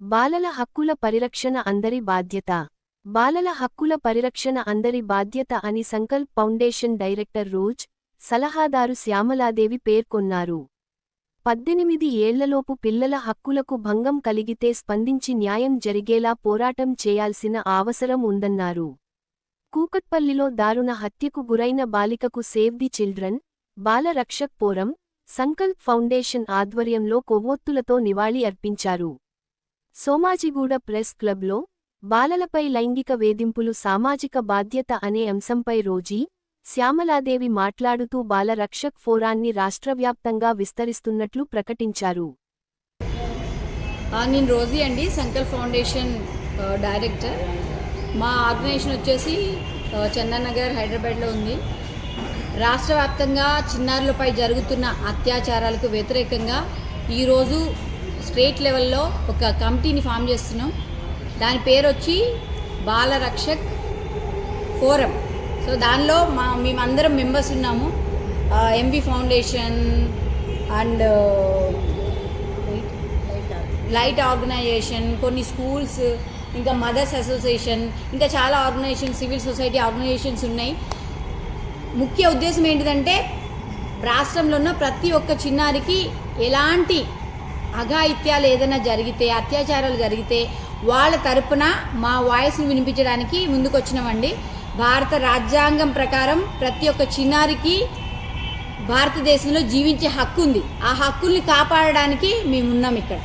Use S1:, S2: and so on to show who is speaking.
S1: బాలల హక్కుల పరిరక్షణ అందరి బాధ్యత. బాలల హక్కుల పరిరక్షణ అందరి బాధ్యత అని సంకల్ప్ ఫౌండేషన్ డైరెక్టర్ రోజ్ సలహాదారు శ్యామలాదేవి పేర్కొన్నారు. పద్దెనిమిది ఏళ్ళలోపు పిల్లల హక్కులకు భంగం కలిగితే స్పందించి న్యాయం జరిగేలా పోరాటం చేయాల్సిన అవసరం ఉందన్నారు. కూకట్పల్లిలో దారుణ హత్యకు గురైన బాలికకు save the children Bal Rakshak forum Sankalp foundation ఆధ్వర్యంలో కొవ్వొత్తులతో నివాళి అర్పించారు. సోమాజిగూడ ప్రెస్ క్లబ్లో బాలలపై లైంగిక వేధింపులు సామాజిక బాధ్యత అనే అంశంపై రోజీ శ్యామలాదేవి మాట్లాడుతూ బాల రక్షక్ ఫోరాన్ని రాష్ట్రవ్యాప్తంగా విస్తరిస్తున్నట్లు ప్రకటించారు.
S2: ఆ, నేను రోజీ అండి సంకల్ప్ ఫౌండేషన్ డైరెక్టర్. మా ఆర్గనైజేషన్ వచ్చేసి చందనగర్ హైదరాబాద్లో ఉంది. రాష్ట్ర వ్యాప్తంగా చిన్నారులపై జరుగుతున్న అత్యాచారాలకు వ్యతిరేకంగా ఈరోజు స్టేట్ లెవెల్లో ఒక కమిటీని ఫామ్ చేస్తున్నాం. దాని పేరు వచ్చి బాలరక్షక్ ఫోరం. సో దానిలో మా మేమందరం మెంబర్స్ ఉన్నాము. MV foundation and light organization కొన్ని స్కూల్స్ ఇంకా మదర్స్ అసోసియేషన్ ఇంకా చాలా ఆర్గనైజేషన్ సివిల్ సొసైటీ ఆర్గనైజేషన్స్ ఉన్నాయి. ముఖ్య ఉద్దేశం ఏంటిదంటే రాష్ట్రంలో ఉన్న ప్రతి ఒక్క చిన్నారికి ఎలాంటి అఘాయిత్యాలు ఏదైనా జరిగితే అత్యాచారాలు జరిగితే వాళ్ళ తరపున మా వాయిస్ని వినిపించడానికి ముందుకొచ్చినామండి భారత రాజ్యాంగం ప్రకారం ప్రతి ఒక్క చిన్నారికి భారతదేశంలో జీవించే హక్కు ఉంది ఆ హక్కుల్ని కాపాడడానికి మేము ఉన్నాం ఇక్కడ.